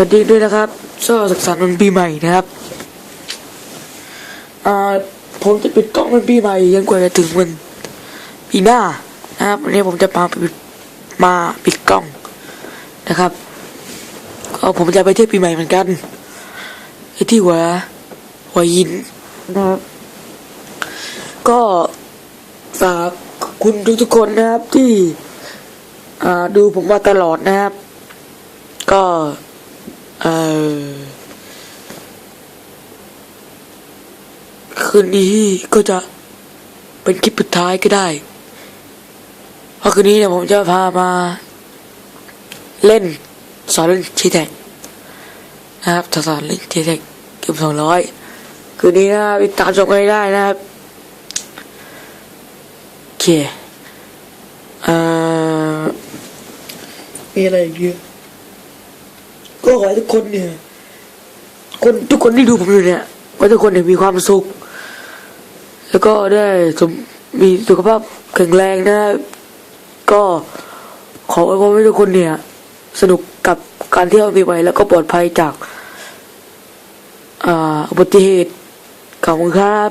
วัสดีด้วยนะครับช่อศึกษาวันปีใหม่นะครับอ่าผมจะปิดกล้องวันปีใหม่ยังกว่าจะถึงวันปีหน้านะครับวันนี้ผมจะมาปิดมาปิดกล้องนะครับก็ผมจะไปเที่ยวปีใหม่เหมือนกันไอ้ที่หัวหัวหินนะครับก็ฝากคุณทุกๆคนนะครับที่ดูผมมาตลอดนะครับ ก็ เออคืนนี้ก็จะเป็นคลิปสุดท้ายก็ได้ เพราะคืนนี้เนี่ยผมจะพามา เล่นสอนเล่นชีแท็กนะครับสอนเล่นชีแท็กเกือบสองร้อยคืนนี้นะครับติดตามชมกันได้นะครับโอเคเอ่อมีอะไรอีกเยอะ ก็ขอให้ทุกคนเนี่ย คนทุกคนที่ดูผมอยู่เนี่ยขอให้ทุกคนเนี่ยมีความสุข แล้วก็ได้สมมีสุขภาพแข็งแรงนะก็ขออวยพรให้ทุกคนเนี่ย สนุกกับการเที่ยวปีใหม่แล้วก็ปลอดภัยจากอ่าอุบัติเหตุขอบคุณครับ